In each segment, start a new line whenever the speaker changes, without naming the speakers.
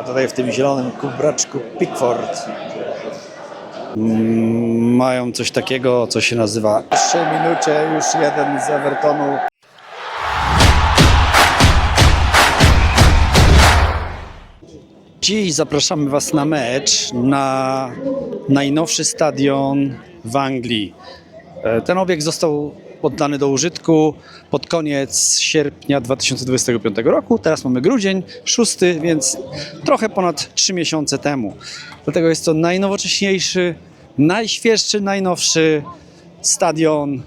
A tutaj w tym zielonym kubraczku Pickford mm, mają coś takiego, co się nazywa w pierwszej minucie już jeden z Evertonu Dziś zapraszamy Was na mecz na najnowszy stadion w Anglii. E, Ten obiekt został oddany do użytku pod koniec sierpnia 2025 roku. Teraz mamy grudzień, 6, więc trochę ponad 3 miesiące temu. Dlatego jest to najnowocześniejszy, najświeższy, najnowszy stadion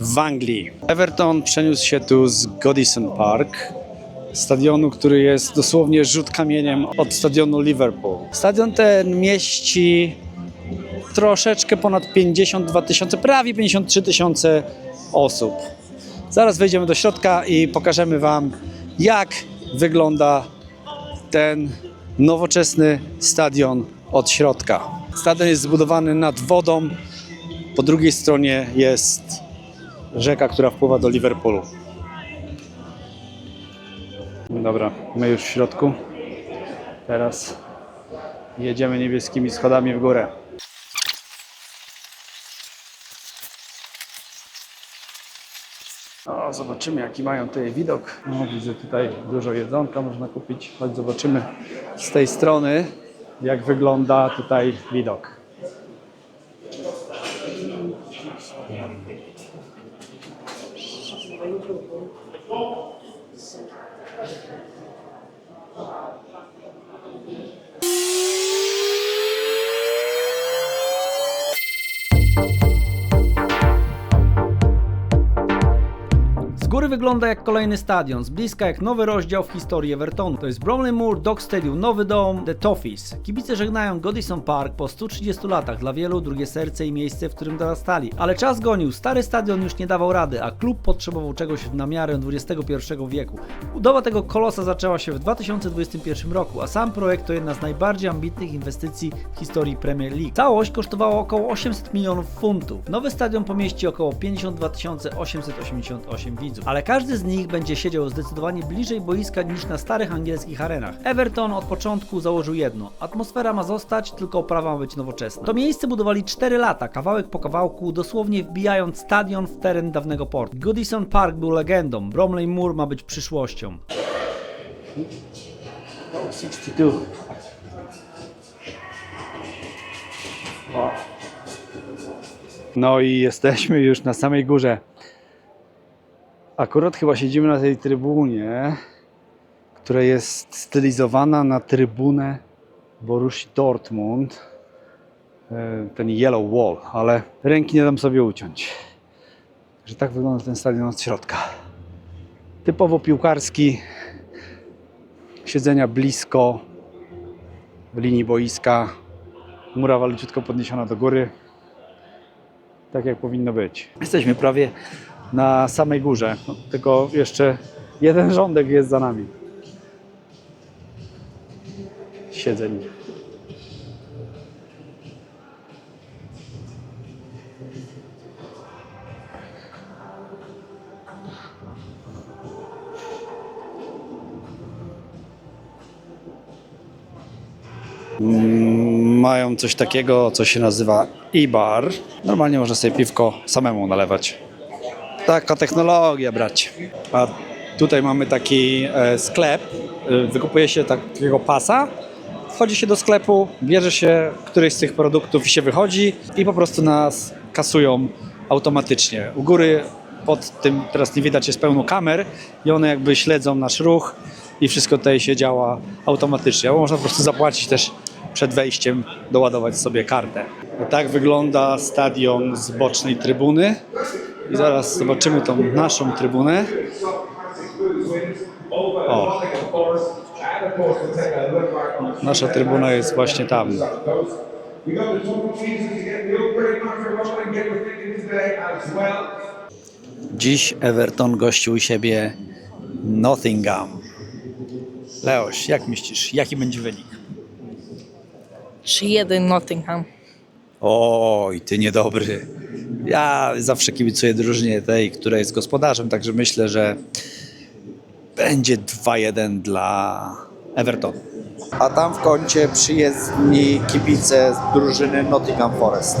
w Anglii. Everton przeniósł się tu z Goodison Park, stadionu, który jest dosłownie rzut kamieniem od stadionu Liverpool. Stadion ten mieści troszeczkę ponad 52 tysiące, prawie 53 tysiące osób. Zaraz wejdziemy do środka i pokażemy Wam, jak wygląda ten nowoczesny stadion od środka. Stadion jest zbudowany nad wodą, po drugiej stronie jest rzeka, która wpływa do Liverpoolu. Dobra, my już w środku. Teraz jedziemy niebieskimi schodami w górę. Zobaczymy jaki mają tutaj widok. No, widzę tutaj dużo jedzonka można kupić. Chodź zobaczymy z tej strony jak wygląda tutaj widok.
Wygląda jak kolejny stadion, z bliska jak nowy rozdział w historii Evertonu. To jest Bromley Moor, Dock Stadium, nowy dom, The Toffees. Kibice żegnają Goodison Park po 130 latach, dla wielu drugie serce i miejsce, w którym dorastali. Ale czas gonił, stary stadion już nie dawał rady, a klub potrzebował czegoś na miarę XXI wieku. Budowa tego kolosa zaczęła się w 2021 roku, a sam projekt to jedna z najbardziej ambitnych inwestycji w historii Premier League. Całość kosztowała około 800 milionów funtów. Nowy stadion pomieści około 52 888 widzów, ale każdy z nich będzie siedział zdecydowanie bliżej boiska niż na starych angielskich arenach. Everton od początku założył jedno: atmosfera ma zostać, tylko oprawa ma być nowoczesna. To miejsce budowali 4 lata, kawałek po kawałku, dosłownie wbijając stadion w teren dawnego portu. Goodison Park był legendą, Bromley Moor ma być przyszłością.
62. No i jesteśmy już na samej górze. Akurat chyba siedzimy na tej trybunie, która jest stylizowana na trybunę Borusi Dortmund. E, Ten yellow wall, ale ręki nie dam sobie uciąć. Że tak wygląda ten stadion od środka. Typowo piłkarski, siedzenia blisko linii boiska, murawa leciutko podniesiona do góry, tak jak powinno być. Jesteśmy prawie na samej górze, no, tylko jeszcze jeden rządek jest za nami. Siedzeń. mają coś takiego, co się nazywa e-bar. Normalnie można sobie piwko samemu nalewać. Taka technologia, bracie. A tutaj mamy taki e, sklep. E, wykupuje się takiego pasa. Wchodzi się do sklepu, bierze się któryś z tych produktów i się wychodzi i po prostu nas kasują automatycznie. U góry pod tym, teraz nie widać, jest pełno kamer i one jakby śledzą nasz ruch i wszystko tutaj się działa automatycznie. Albo można po prostu zapłacić też przed wejściem, doładować sobie kartę. Tak wygląda stadion z bocznej trybuny. I zaraz zobaczymy tą naszą trybunę. O. Nasza trybuna jest właśnie tam. Dziś Everton gościł u siebie Nottingham. Leoś, jak myślisz, jaki będzie wynik?
3-1 Nottingham.
Oj, ty niedobry. Ja zawsze kibicuję drużynie tej, która jest gospodarzem, także myślę, że będzie 2-1 dla Evertonu. A tam w kącie przyjezdni kibice z drużyny Nottingham Forest.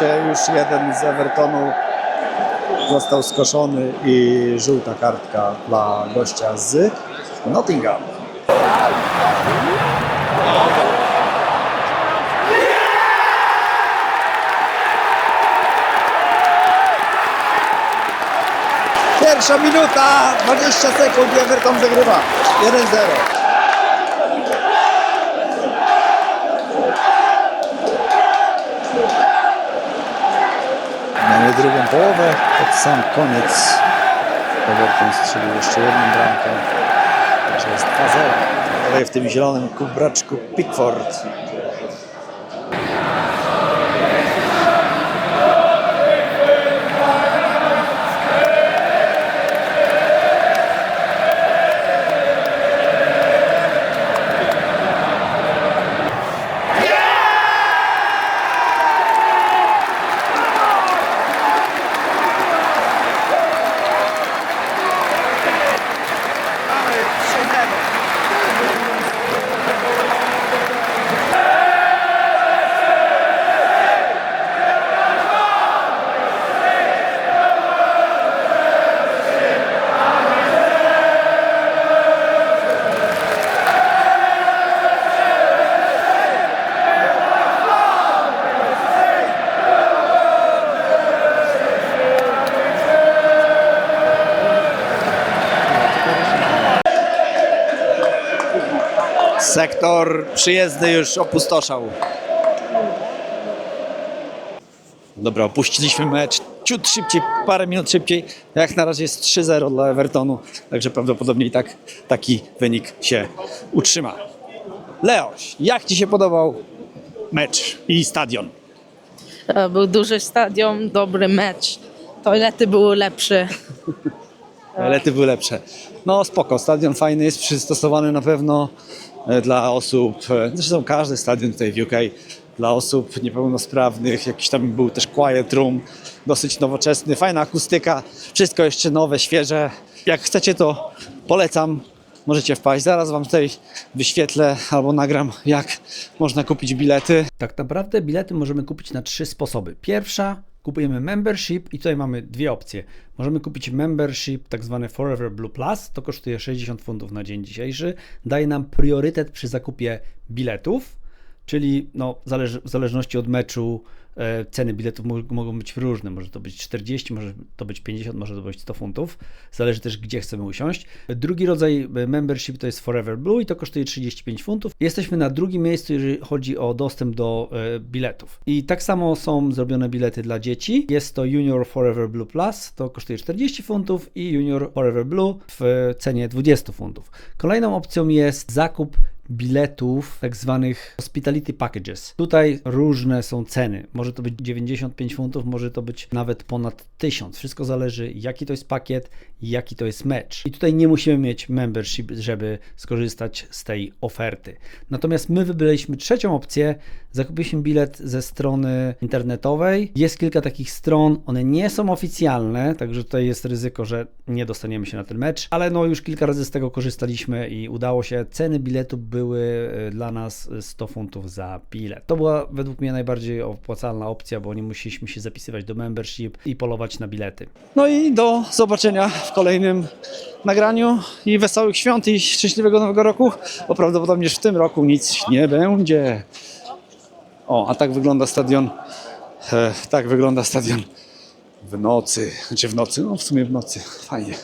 Minucie już jeden z Evertonu został skoszony i żółta kartka dla gościa z Nottingham. Pierwsza minuta, 20 sekund i Everton wygrywa 1-0. Mamy drugą połowę, pod sam koniec Everton strzelił jeszcze jedną bramkę, także jest 2-0. Tutaj w tym zielonym kubraczku Pickford. Sektor przyjezdny już opustoszał. Dobra, opuściliśmy mecz ciut szybciej, parę minut szybciej. Jak na razie jest 3-0 dla Evertonu, także prawdopodobnie i tak taki wynik się utrzyma. Leoś, jak Ci się podobał mecz i stadion?
E, Był duży stadion, dobry mecz. Toalety były lepsze.
Ale ty były lepsze. No spoko, stadion fajny jest, przystosowany na pewno dla osób, e, zresztą każdy stadion tutaj w UK, dla osób niepełnosprawnych, jakiś tam był też quiet room, dosyć nowoczesny, fajna akustyka, wszystko jeszcze nowe, świeże. Jak chcecie to polecam, możecie wpaść. Zaraz wam tutaj wyświetlę albo nagram jak można kupić bilety.
Tak naprawdę bilety możemy kupić na trzy sposoby. Pierwsza, kupujemy membership i tutaj mamy dwie opcje. Możemy kupić membership tak zwany Forever Blue Plus, to kosztuje 60 funtów na dzień dzisiejszy. Daje nam priorytet przy zakupie biletów, czyli no, w zależności od meczu ceny biletów mo- mogą być różne. Może to być 40, może to być 50, może to być 100 funtów. Zależy też, gdzie chcemy usiąść. Drugi rodzaj e, membership to jest Forever Blue i to kosztuje 35 funtów. Jesteśmy na drugim miejscu, jeżeli chodzi o dostęp do e, biletów. I tak samo są zrobione bilety dla dzieci. Jest to Junior Forever Blue Plus, to kosztuje 40 funtów i Junior Forever Blue w cenie 20 funtów. Kolejną opcją jest zakup biletów, tak zwanych hospitality packages. Tutaj różne są ceny. Może to być 95 funtów, może to być nawet ponad 1000. Wszystko zależy, jaki to jest pakiet, jaki to jest mecz. I tutaj nie musimy mieć membership, żeby skorzystać z tej oferty. Natomiast my wybraliśmy trzecią opcję. Zakupiliśmy bilet ze strony internetowej. Jest kilka takich stron, one nie są oficjalne, także tutaj jest ryzyko, że nie dostaniemy się na ten mecz, ale no już kilka razy z tego korzystaliśmy i udało się. Ceny biletu były e, dla nas 100 funtów za bilet. To była według mnie najbardziej opłacalna opcja, bo nie musieliśmy się zapisywać do membership i polować na bilety.
No i do zobaczenia w kolejnym nagraniu i wesołych świąt i szczęśliwego nowego roku, bo prawdopodobnie w tym roku nic nie będzie. O, a tak wygląda stadion. E, tak wygląda stadion w nocy. Czy w nocy? No w sumie w nocy. Fajnie.